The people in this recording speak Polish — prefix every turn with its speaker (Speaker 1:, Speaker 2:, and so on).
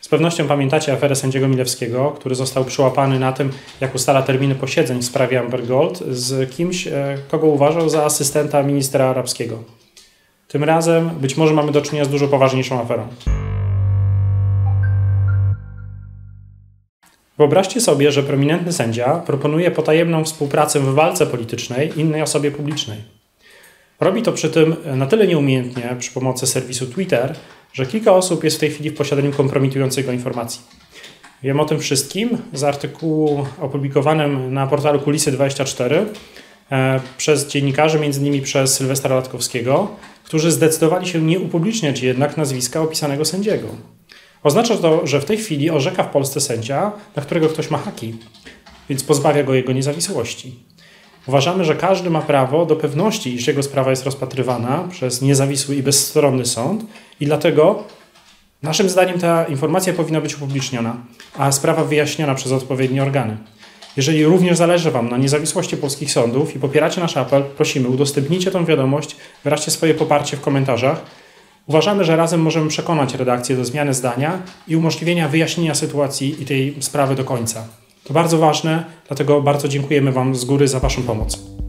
Speaker 1: Z pewnością pamiętacie aferę sędziego Milewskiego, który został przyłapany na tym, jak ustala terminy posiedzeń w sprawie Amber Gold z kimś, e, kogo uważał za asystenta ministra arabskiego. Tym razem być może mamy do czynienia z dużo poważniejszą aferą. Wyobraźcie sobie, że prominentny sędzia proponuje potajemną współpracę w walce politycznej innej osobie publicznej. Robi to przy tym na tyle nieumiejętnie przy pomocy serwisu Twitter, że kilka osób jest w tej chwili w posiadaniu kompromitującej go informacji. Wiem o tym wszystkim z artykułu opublikowanym na portalu Kulisy24 e, przez dziennikarzy, między innymi przez Sylwestra Latkowskiego, którzy zdecydowali się nie upubliczniać jednak nazwiska opisanego sędziego. Oznacza to, że w tej chwili orzeka w Polsce sędzia, na którego ktoś ma haki, więc pozbawia go jego niezawisłości. Uważamy, że każdy ma prawo do pewności, iż jego sprawa jest rozpatrywana przez niezawisły i bezstronny sąd i dlatego naszym zdaniem ta informacja powinna być upubliczniona, a sprawa wyjaśniona przez odpowiednie organy. Jeżeli również zależy Wam na niezawisłości polskich sądów i popieracie nasz apel, prosimy udostępnijcie tę wiadomość, wyraźcie swoje poparcie w komentarzach. Uważamy, że razem możemy przekonać redakcję do zmiany zdania i umożliwienia wyjaśnienia sytuacji i tej sprawy do końca. To bardzo ważne, dlatego bardzo dziękujemy Wam z góry za Waszą pomoc.